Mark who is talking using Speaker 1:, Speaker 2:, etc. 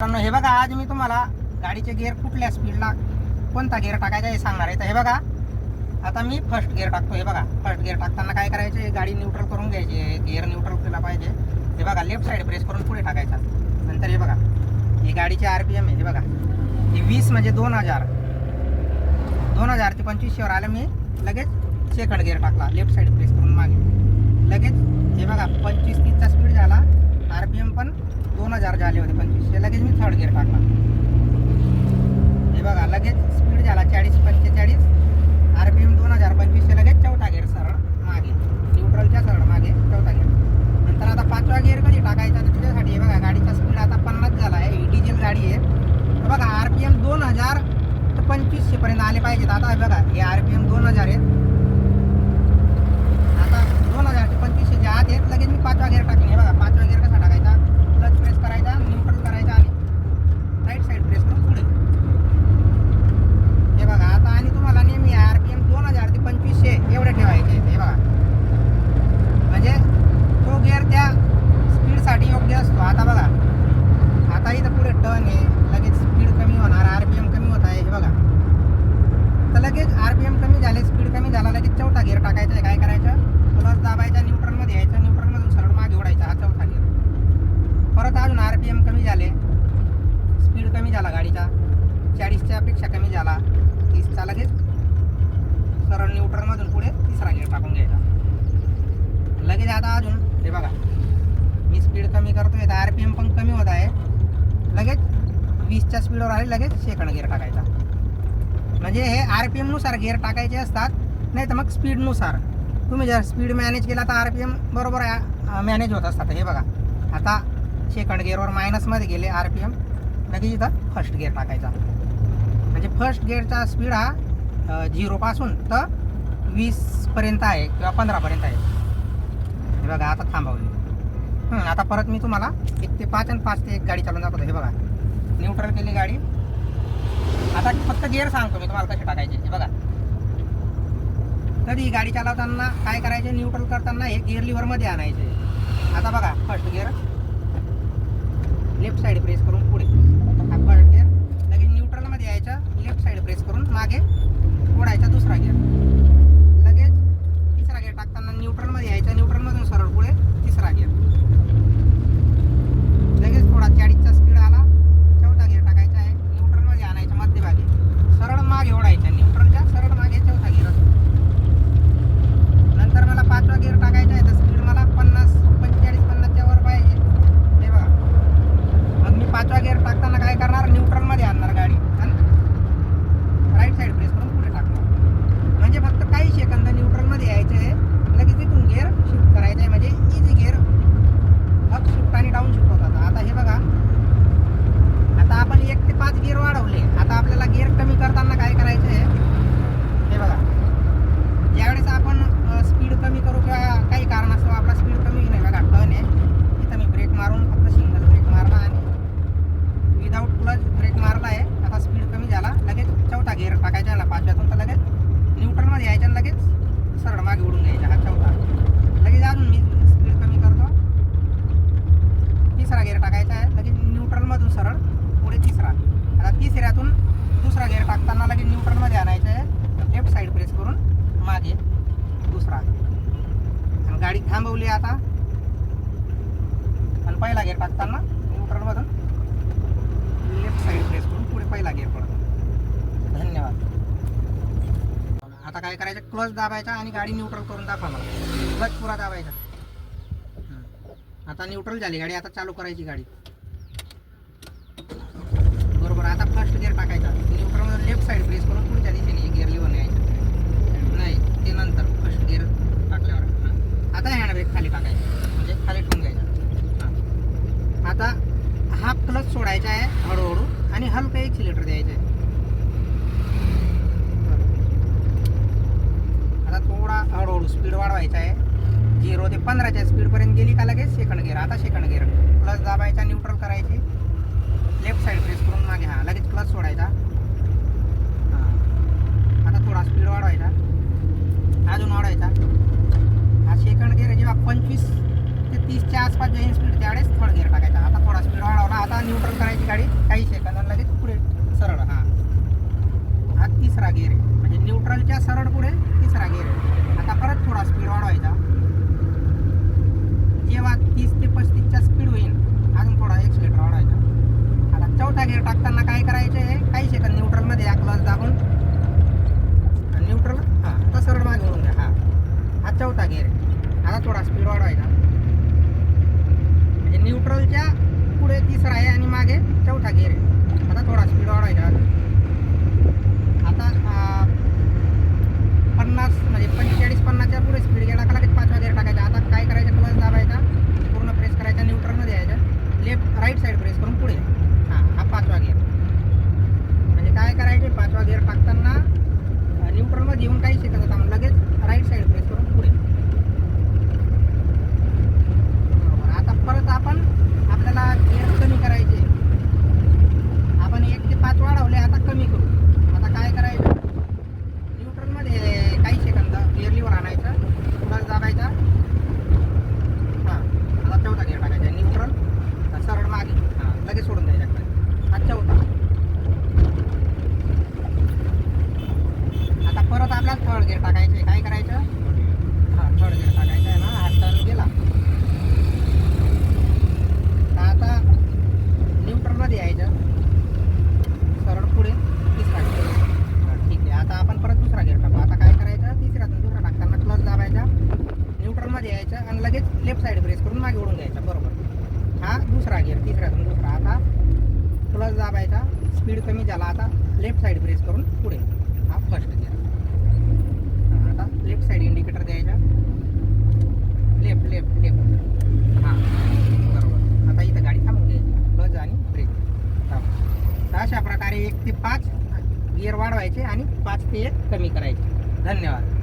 Speaker 1: मित्रांनो हे बघा आज मी तुम्हाला गाडीचे गिअर कुठल्या स्पीडला कोणता गिअर टाकायचा हे सांगणार आहे. तर हे बघा आता मी फर्स्ट गिअर टाकतो. हे बघा फर्स्ट गिअर टाकताना काय करायचे? गाडी न्यूट्रल करून घ्यायची. गिअर न्यूट्रल केला पाहिजे. हे बघा लेफ्ट साईड प्रेस करून पुढे टाकायचा. नंतर हे बघा ही गाडीचे आर पी एम आहे. हे बघा ही वीस म्हणजे दोन हजार. दोन हजार ते पंचवीसशेवर आलं मी लगेच सेकंड गिअर टाकला. लेफ्ट साईड प्रेस करून मागे. लगेच हे बघा पंचवीस तीसचा स्पीड झाला. दोन आले झाले होते पंचवीसशे लगेच मी थर्ड गिअर टाकला हे बघा लगेच स्पीड झाला चाळीस पंचेचाळीस. आर पी एम दोन हजार पंचवीसशे लगेच चौथा गिअर सरळ मागे. न्यूट्रलच्या सरळ मागे चौथा गिअर नंतर आता पाचवा गिअर कधी टाकायचा तर त्याच्यासाठी हे बघा गाडीचा स्पीड आता पन्नास झाला आहे ही डिझेल गाडी आहे तर बघा आर पी एम दोन हजार तर पंचवीसशेपर्यंत आले पाहिजेत आता हे बघा हे आर पी एम दोन हजार आहेत आता दोन हजार ते पंचवीसशे जे आत आहेत लगेच मी पाचवा गिअर टाकेन हे बघा पाचवा गिअर कसा टाकायचा क्लच प्रेस करायचा न्यूट्रल करायचा आणि राईट साईड प्रेस करून पुढे हे बघा आता आणि तुम्हाला नेहमी आर पी एम दोन हजार ते पंचवीसशे एवढे ठेवायचे आहेत. हे बघा म्हणजे तो गिअर त्या स्पीडसाठी योग्य असतो आता बघा आता इथं पुढे टर्न आहे लगेच स्पीड कमी होणार आर पी एम कमी होत आहे हे बघा तर लगेच आर पी एम कमी झाले स्पीड कमी झाला लगेच चौथा गिअर टाकायचा आहे काय करायचं प्लस दाबायचा न्यूट्रलमध्ये यायचं न्यूट्रलमधून सरळ मागे ओढायचा हा चौथा गिअर परत अजून आर पी एम कमी झाले स्पीड कमी झाला गाडीचा चाळीसच्या पेक्षा कमी झाला तीसचा लगेच सरळ न्यूट्रलमधून पुढे तिसरा गिअर टाकून घ्यायचा लगेच आता अजून. हे बघा. मी स्पीड कमी करतोय तर आर पी एम पण कमी होत आहे. लगेच वीसच्या स्पीडवर आले लगेच सेकंड गिअर टाकायचा. म्हणजे हे आर पी एमनुसार गिअर टाकायचे असतात नाही तर मग स्पीडनुसार तुम्ही जर स्पीड मॅनेज केला तर आर पी एम बरोबर मॅनेज होत असतात. हे बघा. आता सेकंड गिअरवर मायनसमध्ये गेले आर पी एम लगेच इथं फर्स्ट गिअर टाकायचा. म्हणजे फर्स्ट गिअरचा स्पीड हा झिरोपासून तर वीसपर्यंत आहे किंवा पंधरापर्यंत आहे. हे बघा आता थांबवली आता परत मी तुम्हाला एक ते पाच आणि पाच ते एक गाडी चालून दाखवतो. हे बघा न्यूट्रल केली गाडी. आता फक्त गिअर सांगतो मी तुम्हाला कसे टाकायचे. हे बघा. कधी गाडी चालवताना काय करायचे? न्यूट्रल करताना हे गिअर लिव्हरमध्ये आणायचे. आता बघा first gear left side press करून पुढे. हा फर्स्ट गिअर लगेच न्यूट्रलमध्ये यायचं. लेफ्ट साईड प्रेस करून मागे ओढायचा दुसरा गिअर लगेच तिसरा गिअर टाकताना न्यूट्रलमध्ये यायचा न्यूट्रलमधून सरळ पुढे तिसरा गिअर लगेच थोडा चाळीसचा स्पीड आला चौथा गिअर टाकायचा आहे न्यूट्रलमध्ये आणायचा मध्यभागी सरळ मागे ओढायचा न्यूट्रलच्या सरळ मागे चौथा गिअर असतो नंतर मला पाचवा गिअर टाकायचा आहे तर स्पीड मला पन्नास पंचेचाळीस पन्नासच्या वर पाहिजे हे बघा मग मी पाचवा गिअर टाकताना काय करणार न्यूट्रलमध्ये आणणार गाडी आणि राईट साईड प्रेस करून पुढे टाकणार म्हणजे फक्त काही सेकंद न्यूट्रलमध्ये यायचे आहे लगेच तिथून गिअर शिफ्ट करायचं आहे म्हणजे इझी गिअर अप शिफ्ट आणि डाऊन शिफ्ट होतात आता हे बघा आता आपण एक ते पाच गिअर वाढवले आता आपल्याला गिअर कमी करताना काय करायचं आहे हे बघा ज्यावेळेस आपण स्पीड कमी करू किंवा काही कारणास्तव आपला स्पीड कमी नाही बघा टर्न आहे इथं मी ब्रेक मारून फक्त सिंगल ब्रेक मारला आणि विदाऊट क्लच ब्रेक मारला आहे आता स्पीड कमी झाला लगेच चौथा गिअर टाकायचा आहे ना पाचव्यातून तर लगेच न्यूट्रलमध्ये यायचा आणि लगेच सरळ मागे उडून घ्यायचा हा चौथा लगेच अजून मी स्पीड कमी करतो तिसरा गिअर टाकायचा आहे लगेच न्यूट्रलमधून सरळ पुढे तिसरा आता तिसऱ्यातून दुसरा गिअर टाकताना लगेच न्यूट्रलमध्ये आणायचं आहे लेफ्ट साईड प्रेस करून मागे दुसरा आणि गाडी थांबवली आता आणि पहिला गिअर टाकताना न्यूट्रलमधून लेफ्ट साईड प्रेस करून पुढे पहिला गिअर पडतो धन्यवाद आता काय करायचं? क्लच दाबायचा आणि गाडी न्यूट्रल करून दाखवा मला. क्लच पुरा दाबायचा. आता न्यूट्रल झाली गाडी आता चालू करायची गाडी. बरोबर आता फर्स्ट गिअर टाकायचा. न्यूट्रलमध्ये लेफ्ट साईड प्रेस करून पुढच्या दिशेने गिअर लिव्हर न्यायचं नाही ते नंतर फर्स्ट गिअर टाकल्यावर. आता हँड ब्रेक खाली टाकायचं. म्हणजे खाली ठेवून घ्यायचा. आता हा क्लच सोडायचा आहे हळूहळू आणि हलकं एक सिलेटर द्यायचं आहे. आता थोडा हळूहळू स्पीड वाढवायचा आहे. झिरो ते पंधराच्या स्पीडपर्यंत गेली का लगेच सेकंड गिअर आता सेकंड गिअर प्लस दाबायचा न्यूट्रल करायचे. लेफ्ट साईड प्रेस करून मागे. हा लगेच प्लस सोडायचा. हां. आता थोडा स्पीड वाढवायचा. अजून वाढवायचा. हा सेकंड गिअर जेव्हा पंचवीस ते तीसच्या आसपास जाईन स्पीड त्यावेळेस थर्ड गिअर टाकायचा. आता थोडा स्पीड वाढवला. आता न्यूट्रल करायची गाडी काही सेकंद लगेच पुढे सरळ. हा. हा तिसरा गिअर आहे. म्हणजे न्यूट्रलच्या सरळ पुढे तिसरा गिअर आता परत थोडा स्पीड वाढवायचा. जेव्हा तीस ते पस्तीसच्या स्पीड होईल अजून थोडा एक्सिलेटर वाढवायचा. आता चौथा गिअर टाकताना काय करायचं आहे? काही सेकंद न्यूट्रलमध्ये या क्लच दाबून. न्यूट्रल हां आता सरळ मागे होऊन द्या हां. हा चौथा गिअर आहे. आता थोडा स्पीड वाढवायचा. म्हणजे न्यूट्रलच्या पुढे तिसरा आहे आणि मागे चौथा गिअर आहे. आता थोडा स्पीड वाढवायचा. आता अं, पन्नास म्हणजे पंचेचाळीस पन्नासच्या पुढे स्पीड गेला का लगेच पाचवा गिअर टाकायचा आता काय करायचं क्लच दाबायचा पूर्ण प्रेस करायचा न्यूट्रलमध्ये यायचं लेफ्ट राईट साईड प्रेस करून पुढे हां हा पाचवा गिअर म्हणजे काय करायचे पाचवा गिअर टाकताना अं, न्यूट्रलमध्ये येऊन काही सेकंद थांबून लगेच राईट साईड प्रेस करून पुढे बरोबर आता परत आपण आपल्याला गिअर कमी करायचे आपण एक ते पाच वाढवले आता कमी करू आता काय करायचं न्यूट्रलमध्ये काही सेकंद क्लिअरलीवर आणायचं प्लस दाबायचा हां आता चौथा गिअर टाकायचा न्यूट्रल सरळ मागे हां लगेच सोडून द्यायचा खाली. हा चौथा आता परत आपल्याला थर्ड गिअर टाकायचं काय करायचं हां थर्ड गिअर टाकायचा आहे ना हा टर्न गेला तर आता न्यूट्रलमध्ये यायचं सरळ पुढे तिसरा गिअर ठीक आहे आता आपण परत दुसरा गिअर टाकू आता काय करायचं तिसऱ्यातून दुसरा टाकताना क्लच दाबायचा न्यूट्रलमध्ये यायचं आणि लगेच लेफ्ट साईड ब्रेस करून मागे ओढून घ्यायचा बरोबर हा दुसरा गिअर तिसऱ्यातून दुसरा आता क्लच दाबायचा. स्पीड कमी झाला आता. लेफ्ट साईड ब्रेस करून पुढे. हा फर्स्ट गिअर आता लेफ्ट साईड इंडिकेटर द्यायचा. लेफ्ट लेफ्ट लेफ्ट हां. बरोबर. आता इथं गाडी थांबून घ्यायची. क्लच आणि ब्रेक थांब अशा प्रकारे एक ते पाच गिअर वाढवायचे आणि पाच ते एक कमी करायचे. धन्यवाद.